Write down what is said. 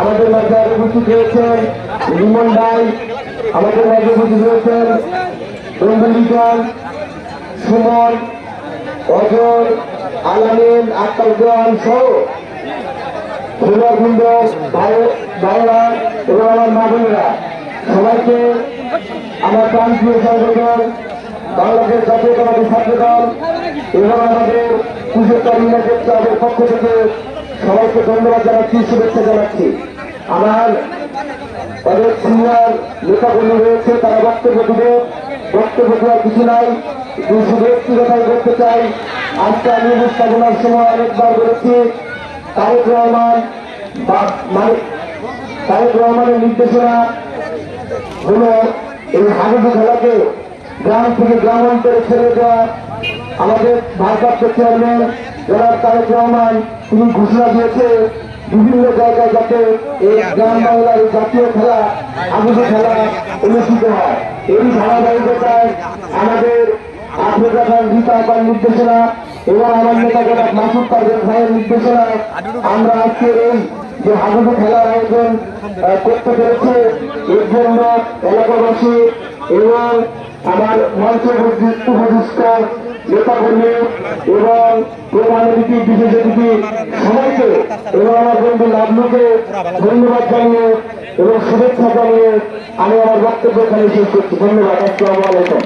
আমাদের মাঝে উপস্থিত রয়েছেন লিমন ভাই আমাদের মাঝে উপস্থিত রয়েছেন রঞ্জলিজন সুমন, অজয়, আলামিন আক্তারুজ্জামান সহ ভাই ভাইরা এবং আমার মা বোনেরা। সবাইকে আমার প্রান্তীয় সংগঠন বাংলাদেশ জাতীয়তাবাদী ছাত্র দল এবং আমাদের ইউনাইটেড ক্লাবের পক্ষ থেকে সবাইকে ধন্যবাদ জানাচ্ছি, শুভেচ্ছা জানাচ্ছি। আমার অনেক সিনিয়র নেতাকর্মী রয়েছে, তারা বক্তব্য দিবে। বক্তব্য দেওয়ার কিছু নাই। শুধু একটি কথাই বলতে চাই। আজকে আমি উপস্থাপনার সময় অনেকবার বলেছি, তারেক রহমান মানে তারেক রহমানের নির্দেশনা হলো এই হাডুডু খেলাকে গ্রাম থেকে গ্রাম গ্রামান্তরে ছেড়ে দেওয়া। আমাদের ভারপ্রাপ্ত চেয়ারম্যান জনাব তারেক রহমান, তিনি ঘোষণা দিয়েছে বিভিন্ন জায়গায় যাতে এই গ্রাম বাংলার জাতীয় খেলা আগুন খেলা অনুষ্ঠিত হয়। এই ধারাবাহিকতায় আমাদের আফ্রিকা খান নির্দেশনা এবং আমার নেতা নির্দেশনায় আমরা আজকে এই যে হাডুডু খেলার আয়োজন করতে পেরেছে। এর জন্য এলাকাবাসী এবং আমার মঞ্চ উপস্থিত নেতাকর্মী এবং প্রধান অতিথি, বিশেষ অতিথি এবং আমার বন্ধু লাভলুকে ধন্যবাদ জানিয়ে এবং শুভেচ্ছা জানিয়ে আমি আমার বক্তব্য শেষ করছি। ধন্যবাদ, আসসালামু আলাইকুম।